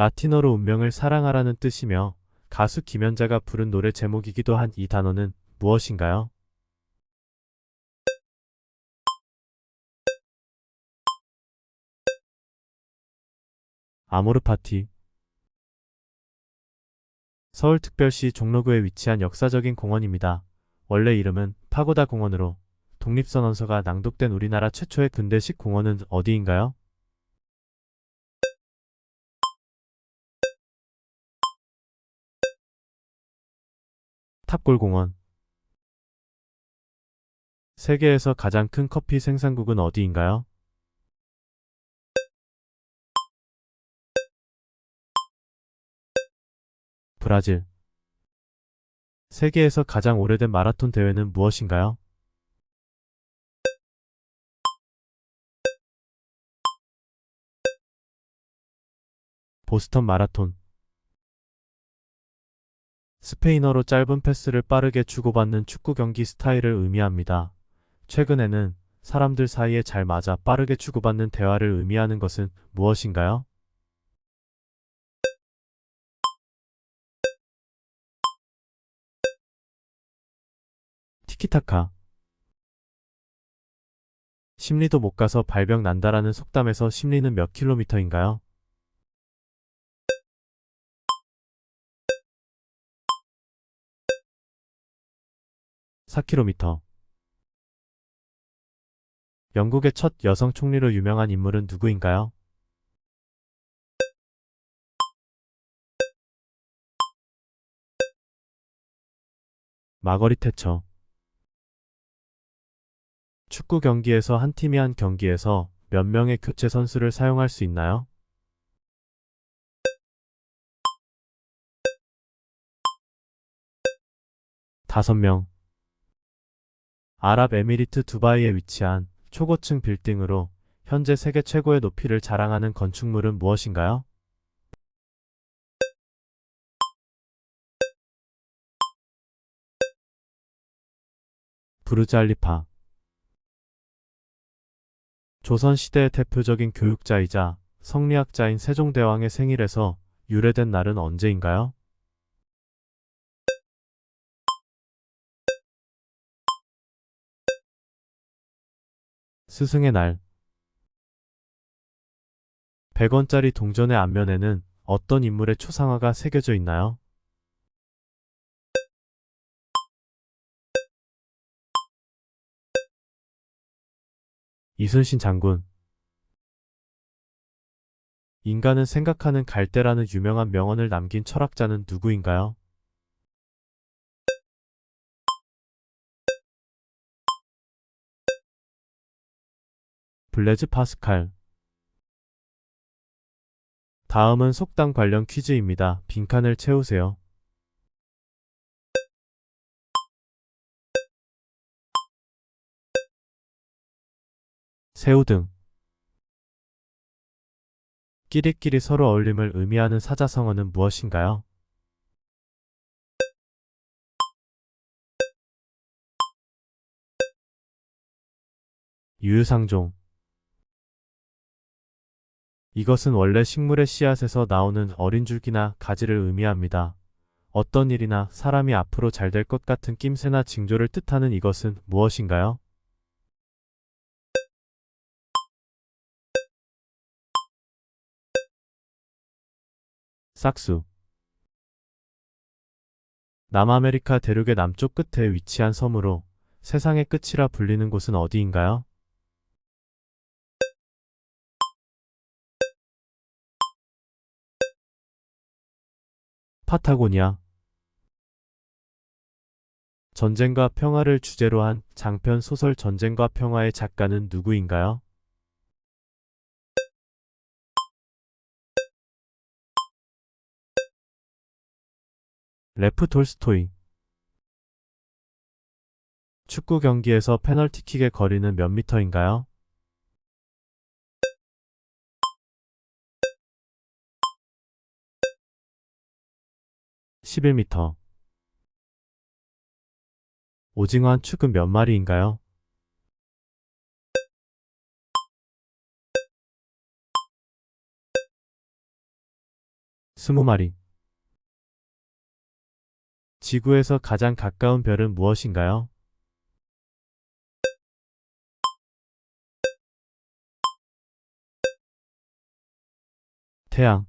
라틴어로 운명을 사랑하라는 뜻이며 가수 김연자가 부른 노래 제목이기도 한 이 단어는 무엇인가요? 아모르 파티 서울특별시 종로구에 위치한 역사적인 공원입니다. 원래 이름은 파고다 공원으로 독립선언서가 낭독된 우리나라 최초의 근대식 공원은 어디인가요? 탑골공원 세계에서 가장 큰 커피 생산국은 어디인가요? 브라질 세계에서 가장 오래된 마라톤 대회는 무엇인가요? 보스턴 마라톤 스페인어로 짧은 패스를 빠르게 주고받는 축구 경기 스타일을 의미합니다. 최근에는 사람들 사이에 잘 맞아 빠르게 주고받는 대화를 의미하는 것은 무엇인가요? 티키타카 심리도 못 가서 발병 난다라는 속담에서 심리는 몇 킬로미터인가요? 4km. 영국의 첫 여성 총리로 유명한 인물은 누구인가요? 마거리 태처. 축구 경기에서 한 팀이 한 경기에서 몇 명의 교체 선수를 사용할 수 있나요? 다섯 명. 아랍에미리트 두바이에 위치한 초고층 빌딩으로 현재 세계 최고의 높이를 자랑하는 건축물은 무엇인가요? 부르잘리파 조선시대의 대표적인 교육자이자 성리학자인 세종대왕의 생일에서 유래된 날은 언제인가요? 스승의 날 100원짜리 동전의 앞면에는 어떤 인물의 초상화가 새겨져 있나요? 이순신 장군 인간은 생각하는 갈대라는 유명한 명언을 남긴 철학자는 누구인가요? 블레즈 파스칼 다음은 속담 관련 퀴즈입니다. 빈칸을 채우세요. 새우등 끼리끼리 서로 어울림을 의미하는 사자성어는 무엇인가요? 유유상종 이것은 원래 식물의 씨앗에서 나오는 어린 줄기나 가지를 의미합니다. 어떤 일이나 사람이 앞으로 잘 될 것 같은 낌새나 징조를 뜻하는 이것은 무엇인가요? 싹수 남아메리카 대륙의 남쪽 끝에 위치한 섬으로 세상의 끝이라 불리는 곳은 어디인가요? 파타고니아 전쟁과 평화를 주제로 한 장편 소설 전쟁과 평화의 작가는 누구인가요? 레프 톨스토이 축구 경기에서 페널티킥의 거리는 몇 미터인가요? 11m. 오징어 한 축은 몇 마리인가요? 20마리. 지구에서 가장 가까운 별은 무엇인가요? 태양.